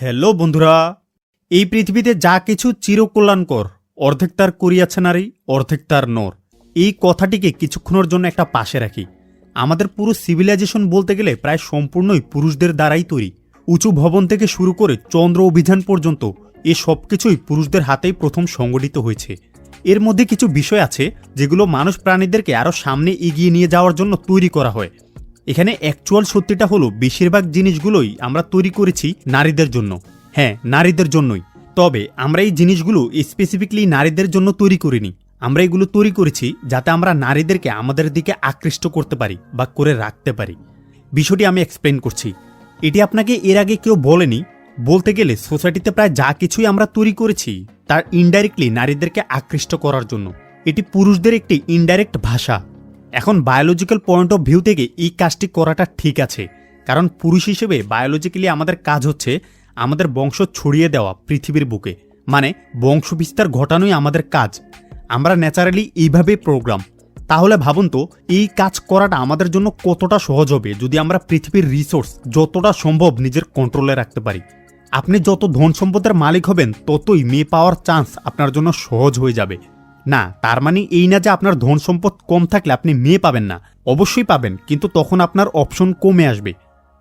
Hello বন্ধুরা, এই পৃথিবীতে যা কিছু চিরকল্যাণকর, অর্ধেক তার করিয়াছে নারী, অর্ধেক তার নর। এই কথাটিকে কিছুক্ষণের জন্য একটা পাশে রাখি। আমাদের পুরো সিভিলাইজেশন বলতে গেলে প্রায় সম্পূর্ণই পুরুষদের দ্বারাই তৈরি। উঁচু ভবন থেকে শুরু করে চন্দ্র অভিযান পর্যন্ত এ সব কিছুই পুরুষদের হাতেই প্রথম সংগঠিত হয়েছে। এর মধ্যে কিছু বিষয় আছে যেগুলো মানুষ প্রাণীদেরকে আরও সামনে এগিয়ে নিয়ে যাওয়ার জন্য তৈরি করা হয়। এখানে অ্যাকচুয়াল সত্যিটা হলো, বেশিরভাগ জিনিসগুলোই আমরা তৈরি করেছি নারীদের জন্য। হ্যাঁ নারীদের জন্যই। তবে আমরা এই জিনিসগুলো স্পেসিফিকলি নারীদের জন্য তৈরি করিনি। আমরা এগুলো তৈরি করেছি যাতে আমরা নারীদেরকে আমাদের দিকে আকৃষ্ট করতে পারি বা করে রাখতে পারি। বিষয়টি আমি এক্সপ্লেন করছি। এটি আপনাকে এর আগে কেউ বলেনি। বলতে গেলে সোসাইটিতে প্রায় যা কিছুই আমরা তৈরি করেছি, তার ইনডাইরেক্টলি নারীদেরকে আকৃষ্ট করার জন্য। এটি পুরুষদের একটি ইনডাইরেক্ট ভাষা। এখন বায়োলজিক্যাল পয়েন্ট অফ ভিউ থেকে এই কাজটি করাটা ঠিক আছে। কারণ পুরুষ হিসেবে বায়োলজিক্যালি আমাদের কাজ হচ্ছে আমাদের বংশ ছড়িয়ে দেওয়া পৃথিবীর বুকে। মানে বংশ বিস্তার ঘটানোই আমাদের কাজ। আমরা ন্যাচারালি এইভাবে প্রোগ্রাম তাহলে ভাবুন তো, এই কাজ করাটা আমাদের জন্য কতটা সহজ হবে যদি আমরা পৃথিবীর রিসোর্স যতটা সম্ভব নিজের কন্ট্রোলে রাখতে পারি। আপনি যত ধন সম্পদের মালিক হবেন, ততই মেয়ে পাওয়ার চান্স আপনার জন্য সহজ হয়ে যাবে। না, তার মানে এই না যে আপনার ধন সম্পদ কম থাকলে আপনি মেয়ে পাবেন না। অবশ্যই পাবেন, কিন্তু তখন আপনার অপশন কমে আসবে।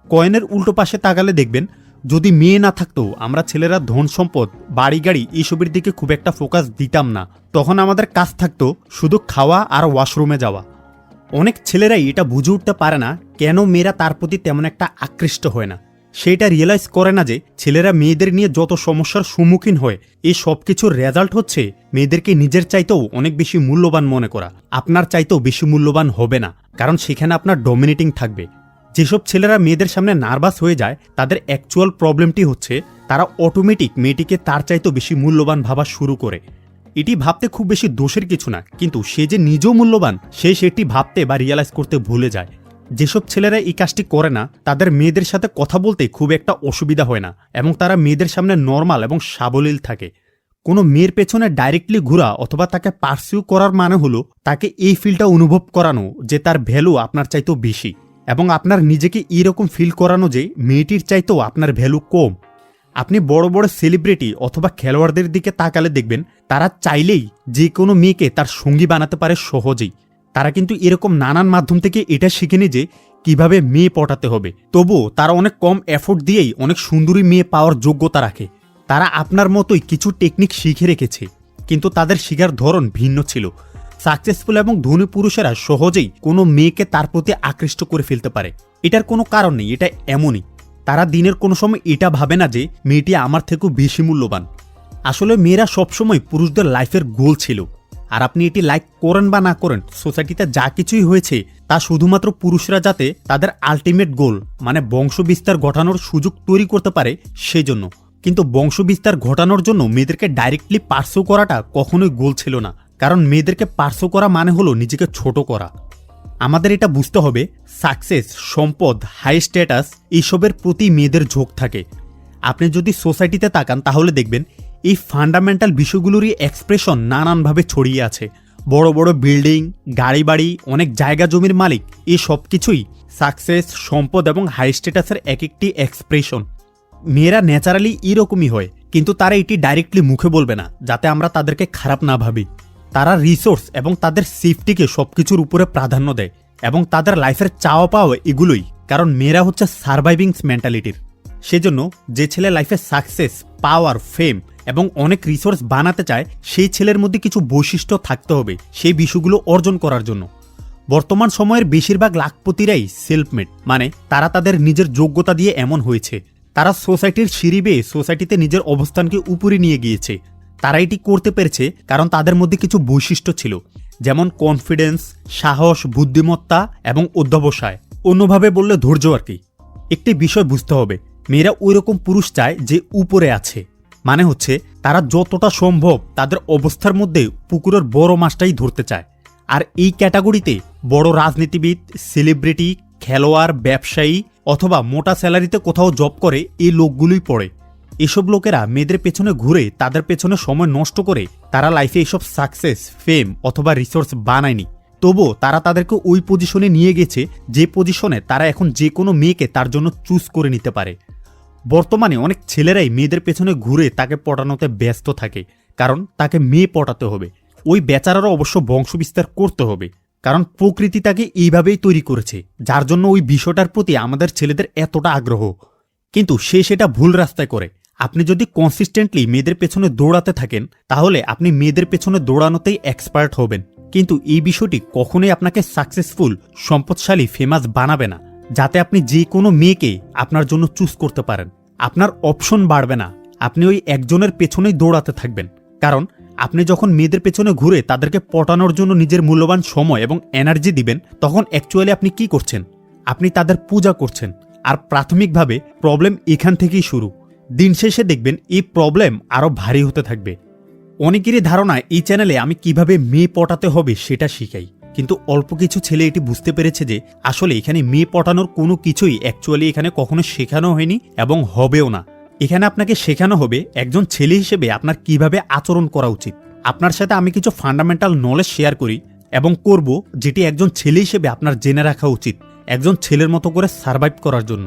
কয়েনের উল্টো পাশে তাকালে দেখবেন, যদি মেয়ে না থাকতো, আমরা ছেলেরা ধন সম্পদ, বাড়ি গাড়ি এইসবের দিকে খুব একটা ফোকাস দিতাম না। তখন আমাদের কাজ থাকতো শুধু খাওয়া আর ওয়াশরুমে যাওয়া। অনেক ছেলেরাই এটা বুঝে উঠতে পারে না, কেন মেয়েরা তার প্রতি তেমন একটা আকৃষ্ট হয় না। সেইটা রিয়েলাইজ করে না যে ছেলেরা মেয়েদের নিয়ে যত সমস্যার সম্মুখীন হয় এই সব কিছুর রেজাল্ট হচ্ছে মেয়েদেরকে নিজের চাইতেও অনেক বেশি মূল্যবান মনে করা। আপনার চাইতেও বেশি মূল্যবান হবে না, কারণ সেখানে আপনার ডমিনেটিং থাকবে। যেসব ছেলেরা মেয়েদের সামনে নার্ভাস হয়ে যায়, তাদের অ্যাকচুয়াল প্রবলেমটি হচ্ছে তারা অটোমেটিক মেয়েটিকে তার চাইতেও বেশি মূল্যবান ভাবা শুরু করে। এটি ভাবতে খুব বেশি দোষের কিছু না, কিন্তু সে যে নিজেও মূল্যবান, সে সেটি ভাবতে বা রিয়েলাইজ করতে ভুলে যায়। যেসব ছেলেরা এই কাজটি করে না, তাদের মেয়েদের সাথে কথা বলতে খুব একটা অসুবিধা হয় না এবং তারা মেয়েদের সামনে নর্মাল এবং সাবলীল থাকে। কোনো মেয়ের পেছনে ডাইরেক্টলি ঘোরা অথবা তাকে পার্সিউ করার মানে হলো তাকে এই ফিলটা অনুভব করানো যে তার ভ্যালু আপনার চাইতেও বেশি এবং আপনার নিজেকে এইরকম ফিল করানো যে মেয়েটির চাইতেও আপনার ভ্যালু কম। আপনি বড় বড় সেলিব্রিটি অথবা খেলোয়াড়দের দিকে তাকালে দেখবেন, তারা চাইলেই যে কোনো মেয়েকে তার সঙ্গী বানাতে পারে সহজেই। তারা কিন্তু এরকম নানান মাধ্যম থেকে এটা শিখেনি যে কীভাবে মেয়ে পটাতে হবে। তবুও তারা অনেক কম এফোর্ট দিয়েই অনেক সুন্দরী মেয়ে পাওয়ার যোগ্যতা রাখে। তারা আপনার মতোই কিছু টেকনিক শিখে রেখেছে, কিন্তু তাদের শিখার ধরন ভিন্ন ছিল। সাকসেসফুল এবং ধনী পুরুষেরা সহজেই কোনো মেয়েকে তার প্রতি আকৃষ্ট করে ফেলতে পারে। এটার কোনো কারণ নেই, এটা এমনই। তারা দিনের কোনো সময় এটা ভাবে না যে মেয়েটি আমার থেকেও বেশি মূল্যবান। আসলে মেয়েরা সবসময় পুরুষদের লাইফের গোল ছিল। আর আপনি এটি লাইক করেন বা না করেন সোসাইটিতে যা কিছুই হয়েছে, তা শুধুমাত্র পুরুষরা যাতে তাদের আলটিমেট গোল মানে বংশ বিস্তার ঘটানোর সুযোগ তৈরি করতে পারে সেই জন্য কিন্তু বংশ বিস্তার ঘটানোর জন্য মেয়েদেরকে ডাইরেক্টলি পার্সো করাটা কখনোই গোল ছিল না। কারণ মেয়েদেরকে পার্সো করা মানে হলো নিজেকে ছোট করা। আমাদের এটা বুঝতে হবে সাকসেস সম্পদ হাই স্ট্যাটাস এইসবের প্রতি মেয়েদের ঝোঁক থাকে। আপনি যদি সোসাইটিতে তাকান, তাহলে দেখবেন এই ফান্ডামেন্টাল বিষয়গুলোরই এক্সপ্রেশন নানানভাবে ছড়িয়ে আছে। বড় বড় বিল্ডিং গাড়ি বাড়ি অনেক জায়গা জমির মালিক, এই সব কিছুই সাকসেস সম্পদ এবং হাই স্ট্যাটাসের এক একটি এক্সপ্রেশন মেয়েরা ন্যাচারালি এরকমই হয়, কিন্তু তারা এটি ডাইরেক্টলি মুখে বলবে না, যাতে আমরা তাদেরকে খারাপ না ভাবি। তারা রিসোর্স এবং তাদের সেফটিকে সব কিছুর উপরে প্রাধান্য দেয় এবং তাদের লাইফের চাওয়া পাওয়া এগুলোই, কারণ মেয়েরা হচ্ছে সার্ভাইভিংস মেন্টালিটির সেজন্য যে ছেলে লাইফে সাকসেস পাওয়ার ফেম এবং অনেক রিসোর্স বানাতে চায়, সেই ছেলের মধ্যে কিছু বৈশিষ্ট্য থাকতে হবে, সেই বিষয়গুলো অর্জন করার জন্য। বর্তমান সময়ের বেশিরভাগ লাখপতিরাই সেলফমেড মানে তারা তাদের নিজের যোগ্যতা দিয়ে এমন হয়েছে। তারা সোসাইটির সিঁড়ি বেয়ে সোসাইটিতে নিজের অবস্থানকে উপরে নিয়ে গিয়েছে। তারা এটি করতে পেরেছে কারণ তাদের মধ্যে কিছু বৈশিষ্ট্য ছিল, যেমন কনফিডেন্স সাহস, বুদ্ধিমত্তা এবং অধ্যবসায়। অন্যভাবে বললে ধৈর্য আর কি। একটি বিষয় বুঝতে হবে, মেয়েরা ওই রকম পুরুষ চায় যে উপরে আছে। মানে হচ্ছে তারা যতটা সম্ভব তাদের অবস্থার মধ্যে পুকুরের বড় মাছটাই ধরতে চায়। আর এই ক্যাটাগরিতে বড় রাজনীতিবিদ, সেলিব্রিটি, খেলোয়াড়, ব্যবসায়ী অথবা মোটা স্যালারিতে কোথাও জব করে এই লোকগুলোই পড়ে। এসব লোকেরা মেয়েদের পেছনে ঘুরে তাদের পেছনে সময় নষ্ট করে তারা লাইফে এসব সাকসেস ফেম অথবা রিসোর্স বানায়নি। তবুও তারা তাদেরকে ওই পজিশনে নিয়ে গেছে যে পজিশনে তারা এখন যে কোনো মেয়েকে তার জন্য চুজ করে নিতে পারে। বর্তমানে অনেক ছেলেরাই মেয়েদের পেছনে ঘুরে তাকে পটানোতে ব্যস্ত থাকে, কারণ তাকে মেয়ে পটাতে হবে। ওই বেচারারও অবশ্য বংশবিস্তার করতে হবে, কারণ প্রকৃতি তাকে এইভাবেই তৈরি করেছে, যার জন্য ওই বিষয়টার প্রতি আমাদের ছেলেদের এতটা আগ্রহ। কিন্তু সে সেটা ভুল রাস্তায় করে। আপনি যদি কনসিস্টেন্টলি মেয়েদের পেছনে দৌড়াতে থাকেন, তাহলে আপনি মেয়েদের পেছনে দৌড়ানোতেই এক্সপার্ট হবেন। কিন্তু এই বিষয়টি কখনোই আপনাকে সাকসেসফুল সম্পদশালী ফেমাস বানাবে না। যাতে আপনি যে কোনো মেয়েকে আপনার জন্য চুজ করতে পারেন। আপনার অপশন বাড়বে না। আপনি ওই একজনের পেছনেই দৌড়াতে থাকবেন। কারণ আপনি যখন মেয়েদের পেছনে ঘুরে তাদেরকে পটানোর জন্য নিজের মূল্যবান সময় এবং এনার্জি দিবেন, তখন অ্যাকচুয়ালি আপনি কি করছেন? আপনি তাদের পূজা করছেন। আর প্রাথমিকভাবে প্রবলেম এখান থেকেই শুরু। দিন শেষে দেখবেন এই প্রবলেম আরও ভারী হতে থাকবে। অনেকেরই ধারণা এই চ্যানেলে আমি কীভাবে মেয়ে পটাতে হবে সেটা শিখাই। কিন্তু অল্প কিছু ছেলে এটি বুঝতে পেরেছে যে আসলে এখানে মেয়ে পটানোর কোনো কিছুই অ্যাকচুয়ালি এখানে কখনো শেখানো হয়নি এবং হবেও না। এখানে আপনাকে শেখানো হবে একজন ছেলে হিসেবে আপনার কীভাবে আচরণ করা উচিত। আপনার সাথে আমি কিছু ফান্ডামেন্টাল নলেজ শেয়ার করি এবং করব যেটি একজন ছেলে হিসেবে আপনার জেনে রাখা উচিত, একজন ছেলের মতো করে সারভাইভ করার জন্য।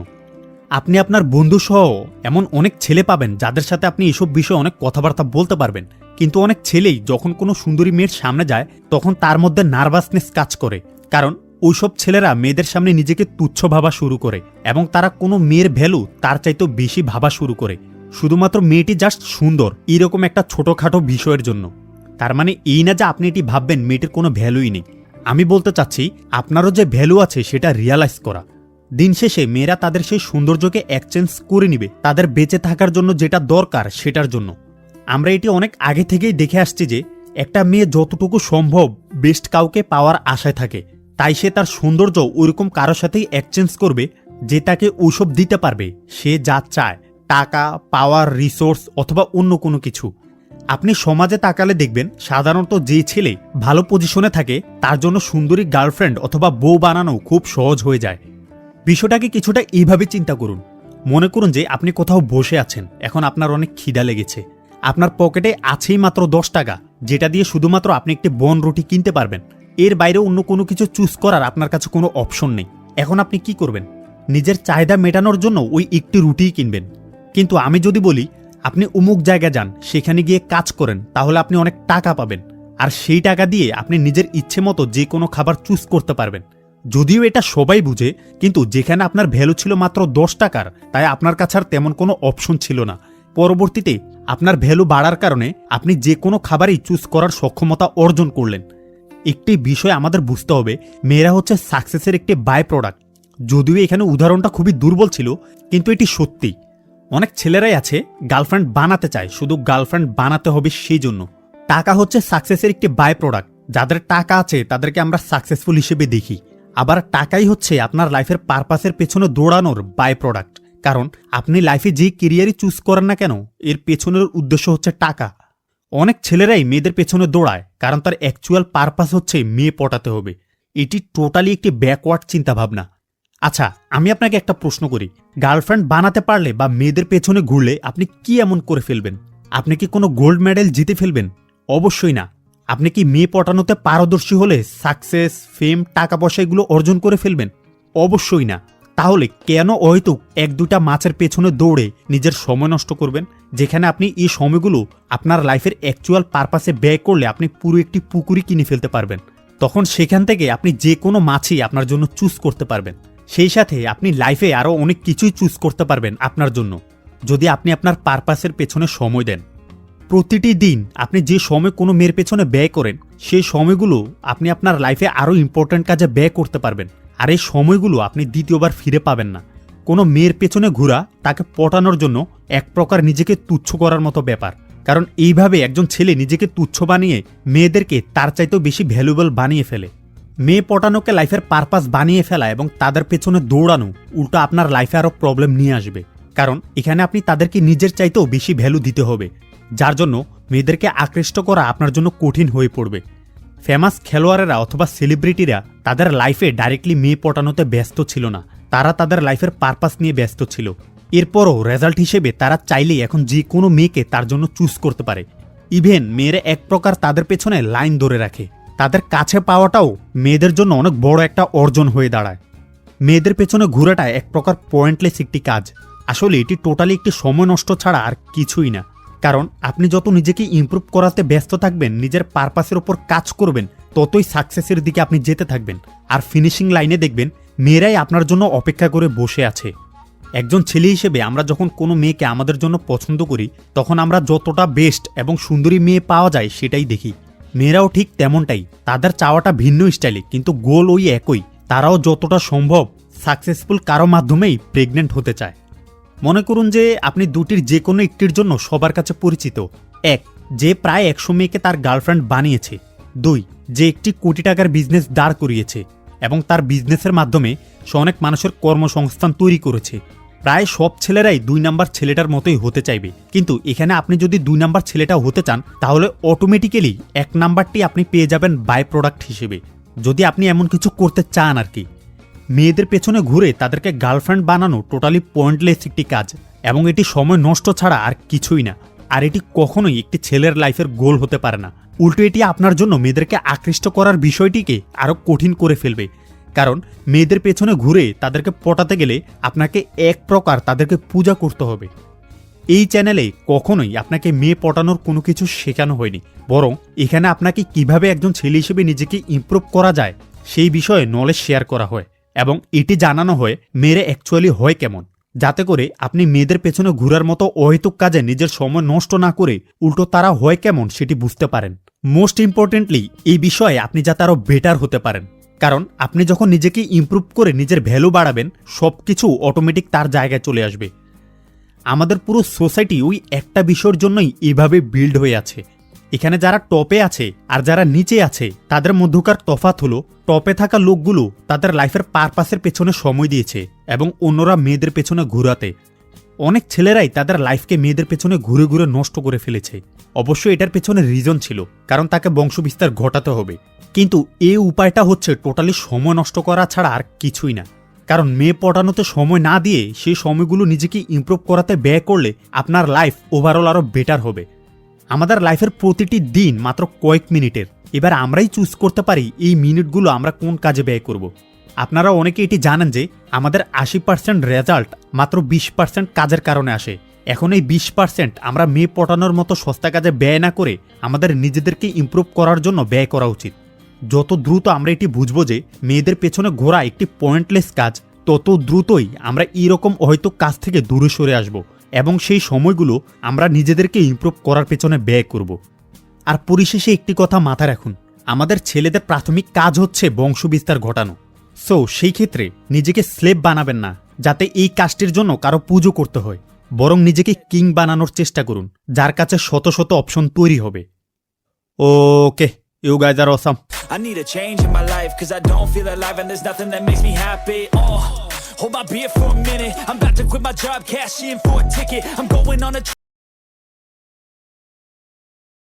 আপনি আপনার বন্ধু সহ এমন অনেক ছেলে পাবেন যাদের সাথে আপনি এসব বিষয়ে অনেক কথাবার্তা বলতে পারবেন। কিন্তু অনেক ছেলেই যখন কোনো সুন্দরী মেয়ের সামনে যায়, তখন তার মধ্যে নার্ভাসনেস কাজ করে। কারণ ওইসব ছেলেরা মেয়েদের সামনে নিজেকে তুচ্ছ ভাবা শুরু করে এবং তারা কোনো মেয়ের ভ্যালু তার চাইতেও বেশি ভাবা শুরু করে। শুধুমাত্র মেয়েটি জাস্ট সুন্দর, এরকম একটা ছোটখাটো বিষয়ের জন্য। তার মানে এই না যে আপনি এটি ভাববেন, মেয়েটির কোনো ভ্যালুই নেই। আমি বলতে চাচ্ছি, আপনারও যে ভ্যালু আছে, সেটা রিয়ালাইজ করা। দিন শেষে মেয়েরা তাদের সেই সৌন্দর্যকে এক্সচেঞ্জ করে নিবে, তাদের বেঁচে থাকার জন্য যেটা দরকার সেটার জন্য। আমরা এটি অনেক আগে থেকেই দেখে আসছি যে, একটা মেয়ে যতটুকু সম্ভব বেস্ট কাউকে পাওয়ার আশায় থাকে, তাই সে তার সৌন্দর্য ওইরকম কারোর সাথেই এক্সচেঞ্জ করবে যে তাকে ওসব দিতে পারবে, সে যা চায়, টাকা পাওয়ার রিসোর্স অথবা অন্য কোনো কিছু। আপনি সমাজে তাকালে দেখবেন, সাধারণত যে ছেলে ভালো পজিশনে থাকে, তার জন্য সুন্দরী গার্লফ্রেন্ড অথবা বউ বানানো খুব সহজ হয়ে যায়। বিষয়টাকে কিছুটা এইভাবে চিন্তা করুন। মনে করুন যে আপনি কোথাও বসে আছেন। এখন আপনার অনেক খিদা লেগেছে। আপনার পকেটে আছেই মাত্র দশ টাকা, যেটা দিয়ে শুধুমাত্র আপনি একটি বন রুটি কিনতে পারবেন। এর বাইরে অন্য কোনো কিছু চুজ করার আপনার কাছে কোনো অপশন নেই। এখন আপনি কি করবেন? নিজের চাহিদা মেটানোর জন্য ওই একটি রুটিই কিনবেন। কিন্তু আমি যদি বলি, আপনি অমুক জায়গায় যান, সেখানে গিয়ে কাজ করেন, তাহলে আপনি অনেক টাকা পাবেন। আর সেই টাকা দিয়ে আপনি নিজের ইচ্ছে মতো যে কোনো খাবার চুজ করতে পারবেন। যদিও এটা সবাই বুঝে, কিন্তু যেখানে আপনার ভ্যালু ছিল মাত্র দশ টাকার, তাই আপনার কাছে আর তেমন কোনো অপশন ছিল না। পরবর্তীতে আপনার ভ্যালু বাড়ার কারণে আপনি যে কোনো খাবারই চুজ করার সক্ষমতা অর্জন করলেন। একটি বিষয় আমাদের বুঝতে হবে, মেয়েরা হচ্ছে সাকসেসের একটি বাই প্রোডাক্ট যদিও এখানে উদাহরণটা খুবই দুর্বল ছিল, কিন্তু এটি সত্যি। অনেক ছেলেরাই আছে গার্লফ্রেন্ড বানাতে চায়, শুধু গার্লফ্রেন্ড বানাতে হবে সেই জন্য। টাকা হচ্ছে সাকসেসের একটি বাই প্রোডাক্ট যাদের টাকা আছে, তাদেরকে আমরা সাকসেসফুল হিসেবে দেখি। আবার টাকাই হচ্ছে আপনার লাইফের পারপাসের পেছনে দৌড়ানোর বাই প্রোডাক্ট কারণ আপনি লাইফে যে কেরিয়ারই চুজ করেন না কেন, এর পেছনের উদ্দেশ্য হচ্ছে টাকা। অনেক ছেলেরাই মেয়েদের পেছনে দৌড়ায়, কারণ তার অ্যাকচুয়াল পারপাস হচ্ছে মেয়ে পটাতে হবে। এটি টোটালি একটি ব্যাকওয়ার্ড চিন্তাভাবনা। আচ্ছা আমি আপনাকে একটা প্রশ্ন করি। গার্লফ্রেন্ড বানাতে পারলে বা মেয়েদের পেছনে ঘুরলে আপনি কি এমন করে ফেলবেন? আপনি কি কোনো গোল্ড মেডেল জিতে ফেলবেন? অবশ্যই না। আপনি কি মেয়ে পটানোতে পারদর্শী হলে সাকসেস ফেম টাকা পয়সা এগুলো অর্জন করে ফেলবেন? অবশ্যই না। তাহলে কেন হয়তো এক দুটা মাছের পেছনে দৌড়ে নিজের সময় নষ্ট করবেন? যেখানে আপনি এই সময়গুলো আপনার লাইফের অ্যাকচুয়াল পারপাসে ব্যয় করলে আপনি পুরো একটি পুকুরি কিনে ফেলতে পারবেন। তখন সেখান থেকে আপনি যে কোনো মাছই আপনার জন্য চুজ করতে পারবেন। সেই সাথে আপনি লাইফে আরও অনেক কিছুই চুজ করতে পারবেন আপনার জন্য। যদি আপনি আপনার পারপাসের পেছনে সময় দেন। প্রতিটি দিন আপনি যে সময় কোনো মেয়ের পেছনে ব্যয় করেন, সেই সময়গুলো আপনি আপনার লাইফে আরও ইম্পর্ট্যান্ট কাজে ব্যয় করতে পারবেন। আর এই সময়গুলো আপনি দ্বিতীয়বার ফিরে পাবেন না। কোনো মেয়ের পেছনে ঘোরা তাকে পটানোর জন্য এক প্রকার নিজেকে তুচ্ছ করার মতো ব্যাপার। কারণ এইভাবে একজন ছেলে নিজেকে তুচ্ছ বানিয়ে মেয়েদেরকে তার চাইতেও বেশি ভ্যালুয়েবল বানিয়ে ফেলে। মেয়ে পটানোকে লাইফের পারপাস বানিয়ে ফেলা এবং তাদের পেছনে দৌড়ানো উল্টো আপনার লাইফে আরও প্রবলেম নিয়ে আসবে। কারণ এখানে আপনি তাদেরকে নিজের চাইতেও বেশি ভ্যালু দিতে হবে। যার জন্য মেয়েদেরকে আকৃষ্ট করা আপনার জন্য কঠিন হয়ে পড়বে। ফেমাস খেলোয়াড়েরা অথবা সেলিব্রিটিরা তাদের লাইফে ডাইরেক্টলি মেয়ে পটানোতে ব্যস্ত ছিল না। তারা তাদের লাইফের পারপাস নিয়ে ব্যস্ত ছিল। এরপরও রেজাল্ট হিসেবে তারা চাইলেই এখন যে কোনো মেয়েকে তার জন্য চুজ করতে পারে। ইভেন মেয়েরা এক প্রকার তাদের পেছনে লাইন ধরে রাখে। তাদের কাছে পাওয়াটাও মেয়েদের জন্য অনেক বড় একটা অর্জন হয়ে দাঁড়ায়। মেয়েদের পেছনে ঘোরাটা এক প্রকার পয়েন্টলেস একটি কাজ। আসলে এটি টোটালি একটি সময় নষ্ট ছাড়া আর কিছুই না। কারণ আপনি যত নিজেকে ইমপ্রুভ করাতে ব্যস্ত থাকবেন, নিজের পারপাসের ওপর কাজ করবেন, ততই সাকসেসের দিকে আপনি যেতে থাকবেন। আর ফিনিশিং লাইনে দেখবেন, মেয়েরাই আপনার জন্য অপেক্ষা করে বসে আছে। একজন ছেলে হিসেবে আমরা যখন কোনো মেয়েকে আমাদের জন্য পছন্দ করি, তখন আমরা যতটা বেস্ট এবং সুন্দরী মেয়ে পাওয়া যায় সেটাই দেখি। মেয়েরাও ঠিক তেমনটাই, তাদের চাওয়াটা ভিন্ন স্টাইলে কিন্তু গোল ওই একই। তারাও যতটা সম্ভব সাকসেসফুল কারও মাধ্যমেই প্রেগনেন্ট হতে চায়। মনে করুন যে আপনি দুটির যে কোনো একটির জন্য সবার কাছে পরিচিত। এক, যে প্রায় একশো মেয়েকে তার গার্লফ্রেন্ড বানিয়েছে। দুই, যে একটি কোটি টাকার বিজনেস দাঁড় করিয়েছে এবং তার বিজনেসের মাধ্যমে সে অনেক মানুষের কর্মসংস্থান তৈরি করেছে। প্রায় সব ছেলেরাই দুই নাম্বার ছেলেটার মতোই হতে চাইবে। কিন্তু এখানে আপনি যদি দুই নাম্বার ছেলেটা হতে চান, তাহলে অটোমেটিক্যালি এক নাম্বারটি আপনি পেয়ে যাবেন বাই প্রোডাক্ট হিসেবে। যদি আপনি এমন কিছু করতে চান আর কি। মেয়েদের পেছনে ঘুরে তাদেরকে গার্লফ্রেন্ড বানানো টোটালি পয়েন্টলেস একটি কাজ, এবং এটি সময় নষ্ট ছাড়া আর কিছুই না। আর এটি কখনোই একটি ছেলের লাইফের গোল হতে পারে না। উল্টো এটি আপনার জন্য মেয়েদেরকে আকৃষ্ট করার বিষয়টিকে আরও কঠিন করে ফেলবে। কারণ মেয়েদের পেছনে ঘুরে তাদেরকে পটাতে গেলে আপনাকে এক প্রকার তাদেরকে পূজা করতে হবে। এই চ্যানেলে কখনোই আপনাকে মেয়ে পটানোর কোনো কিছু শেখানো হয়নি। বরং এখানে আপনাকে কীভাবে একজন ছেলে হিসেবে নিজেকে ইমপ্রুভ করা যায়, সেই বিষয়ে নলেজ শেয়ার করা হয়। এবং এটি জানানো হয়, মেয়েরা অ্যাকচুয়ালি হয় কেমন? যাতে করে আপনি মেয়েদের পেছনে ঘোরার মতো অহেতুক কাজে নিজের সময় নষ্ট না করে উল্টো তারা হয় কেমন সেটি বুঝতে পারেন। মোস্ট ইম্পর্টেন্টলি এই বিষয়ে আপনি যাতে আরও বেটার হতে পারেন। কারণ আপনি যখন নিজেকে ইমপ্রুভ করে নিজের ভ্যালু বাড়াবেন সব কিছু অটোমেটিক তার জায়গায় চলে আসবে। আমাদের পুরো সোসাইটি ওই একটা বিষয়ের জন্যই এভাবে বিল্ড হয়ে আছে। এখানে যারা টপে আছে আর যারা নিচে আছে, তাদের মধ্যকার তফাত হলো, টপে থাকা লোকগুলো তাদের লাইফের পারপাসের পেছনে সময় দিয়েছে এবং অন্যরা মেয়েদের পেছনে ঘুরাতে। অনেক ছেলেরাই তাদের লাইফকে মেয়েদের পেছনে ঘুরে ঘুরে নষ্ট করে ফেলেছে। অবশ্য এটার পেছনে রিজন ছিল, কারণ তাকে বংশবিস্তার ঘটাতে হবে। কিন্তু এ উপায়টা হচ্ছে টোটালি সময় নষ্ট করা ছাড়া আর কিছুই না। কারণ মেয়ে পটানোতে সময় না দিয়ে সেই সময়গুলো নিজেকে ইমপ্রুভ করাতে ব্যয় করলে আপনার লাইফ ওভারঅল আরও বেটার হবে। আমাদের লাইফের প্রতিটি দিন মাত্র কয়েক মিনিটের। এবার আমরাই চুজ করতে পারি এই মিনিটগুলো আমরা কোন কাজে ব্যয় করব। আপনারা অনেকে এটি জানেন যে আমাদের আশি পার্সেন্ট রেজাল্ট মাত্র বিশ পার্সেন্ট কাজের কারণে আসে। এখন এই বিশ পার্সেন্ট আমরা মেয়ে পটানোর মতো সস্তা কাজে ব্যয় না করে আমাদের নিজেদেরকে ইমপ্রুভ করার জন্য ব্যয় করা উচিত। যত দ্রুত আমরা এটি বুঝব যে মেয়েদের পেছনে ঘোরা একটি পয়েন্টলেস কাজ, তত দ্রুতই আমরা এইরকম হয়তো কাজ থেকে দূরে সরে আসব। এবং সেই সময়গুলো আমরা নিজেদেরকে ইমপ্রুভ করার পেছনে ব্যয় করব। আর পরিশেষে একটি কথা মাথায় রাখুন আমাদের ছেলেদের প্রাথমিক কাজ হচ্ছে বংশবিস্তার ঘটানো। সো সেই ক্ষেত্রে নিজেকে স্লেভ বানাবেন না যাতে এই কাজটির জন্য কারও পুজো করতে হয়। বরং নিজেকে কিং বানানোর চেষ্টা করুন যার কাছে শত শত অপশন তৈরি হবে। Okay you guys are awesome I need a change in my life cause I don't feel alive and there's nothing that makes me happy. Oh, hold my beer for a minute. I'm about to quit my job, cash in for a ticket. I'm going on a